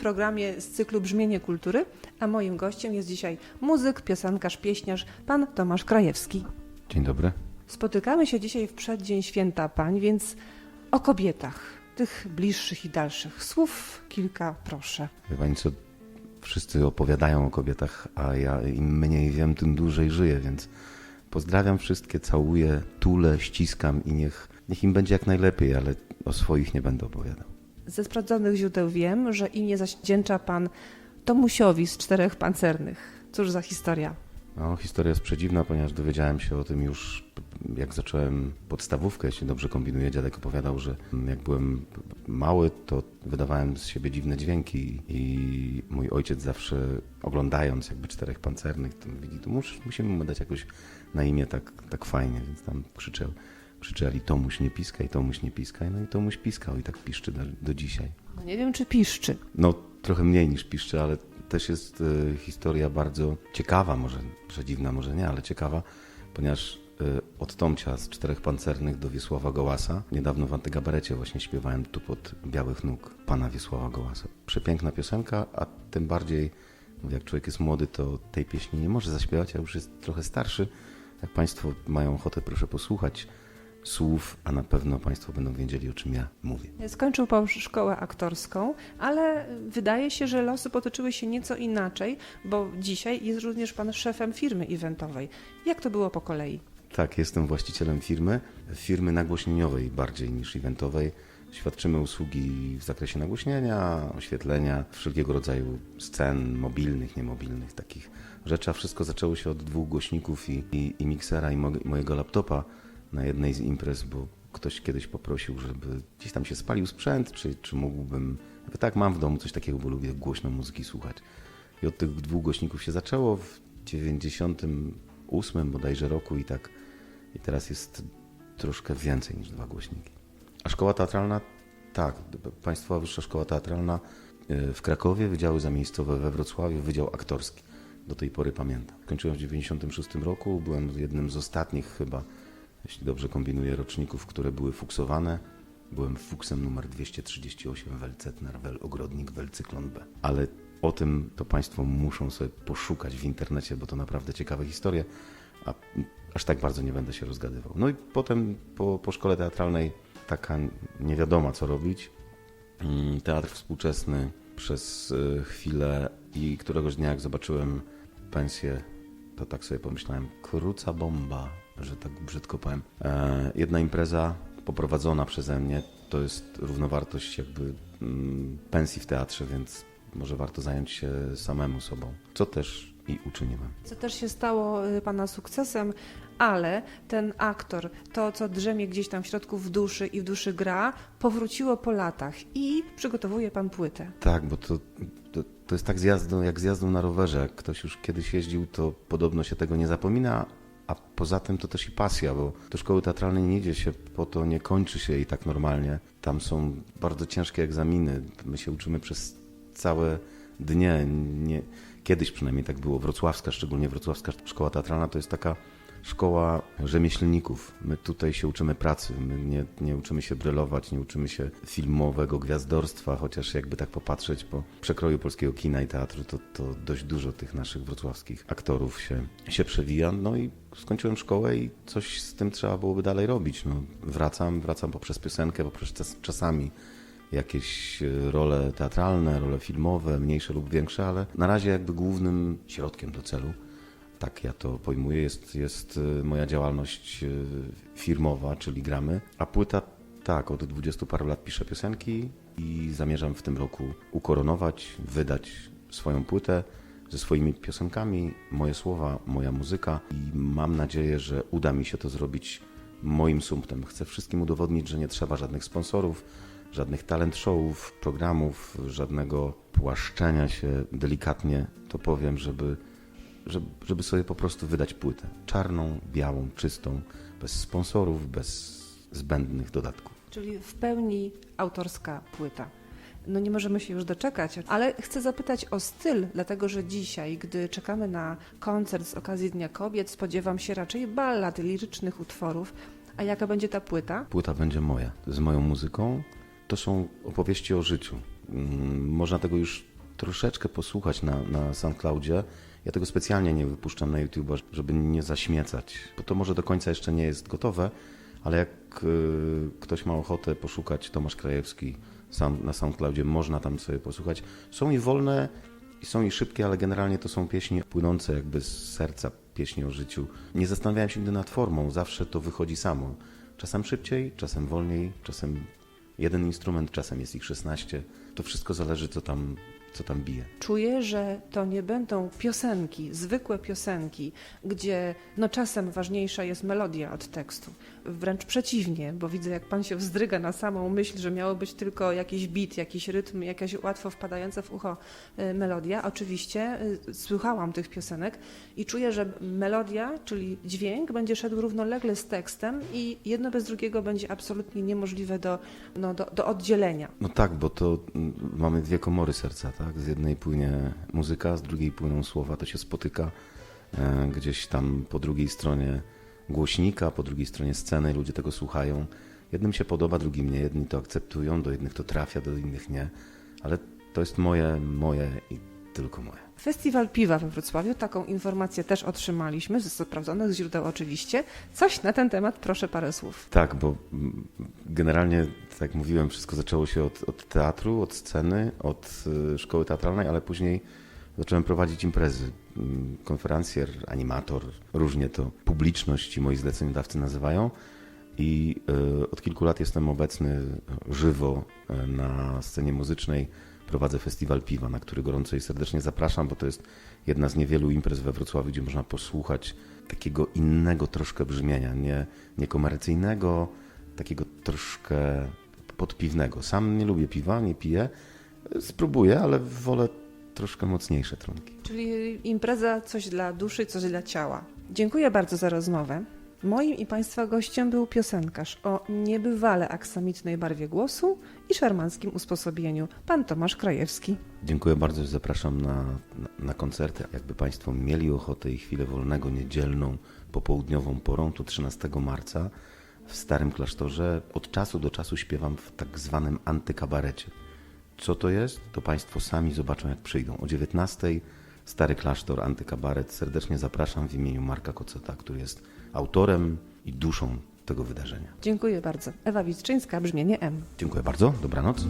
programie z cyklu Brzmienie Kultury, a moim gościem jest dzisiaj muzyk, piosenkarz, pieśniarz, pan Tomasz Krajewski. Dzień dobry. Spotykamy się dzisiaj w przeddzień Święta Pań, więc o kobietach, tych bliższych i dalszych. Słów kilka proszę. Wie pani co, wszyscy opowiadają o kobietach, a ja im mniej wiem, tym dłużej żyję, więc pozdrawiam wszystkie, całuję, tulę, ściskam i niech, niech im będzie jak najlepiej, ale o swoich nie będę opowiadał. Ze sprawdzonych źródeł wiem, że imię zawdzięcza pan Tomusiowi z Czterech Pancernych. Cóż za historia. No, historia jest przedziwna, ponieważ dowiedziałem się o tym już jak zacząłem podstawówkę, jeśli dobrze kombinuję. Dziadek opowiadał, że jak byłem mały, to wydawałem z siebie dziwne dźwięki i mój ojciec zawsze oglądając jakby Czterech Pancernych, to widzi, tu mus, musimy mu dać jakoś na imię tak, tak fajnie, więc tam krzyczał, krzyczeli Tomuś nie piskaj, Tomuś nie piskaj, no i Tomuś piskał i tak piszczy do, do dzisiaj. No nie wiem, czy piszczy. No, trochę mniej niż piszczy, ale też jest y, historia bardzo ciekawa, może przedziwna, może nie, ale ciekawa, ponieważ y, od Tomcia z Czterech Pancernych do Wiesława Gołasa, niedawno w Antygabarecie właśnie śpiewałem tu pod białych nóg pana Wiesława Gołasa. Przepiękna piosenka, a tym bardziej, jak człowiek jest młody, to tej pieśni nie może zaśpiewać, a już jest trochę starszy. Jak państwo mają ochotę, proszę posłuchać słów, a na pewno państwo będą wiedzieli, o czym ja mówię. Skończył pan szkołę aktorską, ale wydaje się, że losy potoczyły się nieco inaczej, bo dzisiaj jest również pan szefem firmy eventowej. Jak to było po kolei? Tak, jestem właścicielem firmy, firmy nagłośnieniowej bardziej niż eventowej. Świadczymy usługi w zakresie nagłośnienia, oświetlenia, wszelkiego rodzaju scen mobilnych, niemobilnych, takich rzeczy. A wszystko zaczęło się od dwóch głośników i, i, i miksera i mo mojego laptopa na jednej z imprez, bo ktoś kiedyś poprosił, żeby gdzieś tam się spalił sprzęt, czy, czy mógłbym... Ja tak, mam w domu coś takiego, bo lubię głośno muzyki słuchać. I od tych dwóch głośników się zaczęło w 98 bodajże roku i tak i teraz jest troszkę więcej niż dwa głośniki. A szkoła teatralna, tak, Państwowa Wyższa Szkoła Teatralna y, w Krakowie, wydziały zamiejscowe we Wrocławiu, wydział aktorski. Do tej pory pamiętam. Kończyłem w 96 roku, byłem jednym z ostatnich chyba, jeśli dobrze kombinuję, roczników, które były fuksowane. Byłem fuksem numer 238 Welcetner, Wel Ogrodnik, Wel B. Ale o tym to Państwo muszą sobie poszukać w internecie, bo to naprawdę ciekawe historie. A aż tak bardzo nie będę się rozgadywał. No i potem po, po szkole teatralnej taka niewiadoma co robić. Mm, Teatr współczesny przez y, chwilę i któregoś dnia jak zobaczyłem pensję, to tak sobie pomyślałem, kruca bomba, że tak brzydko powiem. E, jedna impreza poprowadzona przeze mnie to jest równowartość jakby mm, pensji w teatrze, więc może warto zająć się samemu sobą, co też i uczyniłem. Co też się stało y, pana sukcesem, ale ten aktor, to co drzemie gdzieś tam w środku w duszy i w duszy gra, powróciło po latach i przygotowuje pan płytę. Tak, bo to, to, to jest tak z jazdą, jak z jazdą na rowerze. Jak ktoś już kiedyś jeździł, to podobno się tego nie zapomina, a poza tym to też i pasja, bo do szkoły teatralnej nie idzie się po to, nie kończy się jej tak normalnie. Tam są bardzo ciężkie egzaminy. My się uczymy przez całe dnie. Nie, kiedyś przynajmniej tak było. Wrocławska, szczególnie wrocławska szkoła teatralna, to jest taka szkoła rzemieślników. My tutaj się uczymy pracy, my nie, nie uczymy się brylować, nie uczymy się filmowego gwiazdorstwa, chociaż jakby tak popatrzeć po przekroju polskiego kina i teatru, to, to dość dużo tych naszych wrocławskich aktorów się, się przewija. No i skończyłem szkołę i coś z tym trzeba byłoby dalej robić. No, wracam, wracam poprzez piosenkę, poprzez czas, czasami jakieś e, role teatralne, role filmowe, mniejsze lub większe, ale na razie jakby głównym środkiem do celu tak ja to pojmuję, jest, jest y, moja działalność y, firmowa, czyli gramy, a płyta tak, od 20 paru lat piszę piosenki i zamierzam w tym roku ukoronować, wydać swoją płytę ze swoimi piosenkami, moje słowa, moja muzyka i mam nadzieję, że uda mi się to zrobić moim sumptem. Chcę wszystkim udowodnić, że nie trzeba żadnych sponsorów, żadnych talent showów, programów, żadnego płaszczenia się delikatnie, to powiem, żeby żeby sobie po prostu wydać płytę. Czarną, białą, czystą, bez sponsorów, bez zbędnych dodatków. Czyli w pełni autorska płyta. No nie możemy się już doczekać, ale chcę zapytać o styl, dlatego że dzisiaj, gdy czekamy na koncert z okazji Dnia Kobiet, spodziewam się raczej ballad, lirycznych utworów. A jaka będzie ta płyta? Płyta będzie moja, z moją muzyką. To są opowieści o życiu. Mm, można tego już troszeczkę posłuchać na, na SoundCloudzie. Ja tego specjalnie nie wypuszczam na YouTube, żeby nie zaśmiecać, bo to może do końca jeszcze nie jest gotowe, ale jak y, ktoś ma ochotę poszukać Tomasz Krajewski na SoundCloudzie, można tam sobie posłuchać. Są i wolne, i są i szybkie, ale generalnie to są pieśni płynące jakby z serca, pieśni o życiu. Nie zastanawiałem się nigdy nad formą, zawsze to wychodzi samo. Czasem szybciej, czasem wolniej, czasem jeden instrument, czasem jest ich 16. To wszystko zależy, co tam, co tam bije. Czuję, że to nie będą piosenki, zwykłe piosenki, gdzie no czasem ważniejsza jest melodia od tekstu. Wręcz przeciwnie, bo widzę, jak pan się wzdryga na samą myśl, że miało być tylko jakiś beat, jakiś rytm, jakaś łatwo wpadająca w ucho y, melodia. Oczywiście y, słuchałam tych piosenek i czuję, że melodia, czyli dźwięk, będzie szedł równolegle z tekstem i jedno bez drugiego będzie absolutnie niemożliwe do, no, do, do oddzielenia. No tak, bo to mm, mamy dwie komory serca, tak? Z jednej płynie muzyka, z drugiej płyną słowa, to się spotyka e, gdzieś tam po drugiej stronie głośnika, po drugiej stronie sceny, ludzie tego słuchają. Jednym się podoba, drugim nie, jedni to akceptują, do jednych to trafia, do innych nie, ale to jest moje, moje tylko moje. Festiwal Piwa we Wrocławiu, taką informację też otrzymaliśmy, ze sprawdzonych źródeł oczywiście. Coś na ten temat, proszę parę słów. Tak, bo generalnie, tak jak mówiłem, wszystko zaczęło się od, od teatru, od sceny, od y, szkoły teatralnej, ale później zacząłem prowadzić imprezy. Mm, Konferencjer, animator, różnie to publiczność ci moi zleceniodawcy nazywają. I y, od kilku lat jestem obecny żywo y, na scenie muzycznej. Prowadzę festiwal piwa, na który gorąco i serdecznie zapraszam, bo to jest jedna z niewielu imprez we Wrocławiu, gdzie można posłuchać takiego innego troszkę brzmienia, nie, nie komercyjnego, takiego troszkę podpiwnego. Sam nie lubię piwa, nie piję. Spróbuję, ale wolę troszkę mocniejsze trunki. Czyli impreza coś dla duszy, coś dla ciała. Dziękuję bardzo za rozmowę. Moim i Państwa gościem był piosenkarz o niebywale aksamitnej barwie głosu i szarmanckim usposobieniu, pan Tomasz Krajewski. Dziękuję bardzo, zapraszam na, na, na koncerty. Jakby Państwo mieli ochotę i chwilę wolnego, niedzielną, popołudniową porą, to 13 marca w Starym Klasztorze od czasu do czasu śpiewam w tak zwanym antykabarecie. Co to jest? To Państwo sami zobaczą, jak przyjdą. O 19 Stary Klasztor, antykabaret. Serdecznie zapraszam w imieniu Marka Koceta, który jest autorem i duszą tego wydarzenia. Dziękuję bardzo. Ewa Witczyńska, brzmienie M. Dziękuję bardzo, dobranoc.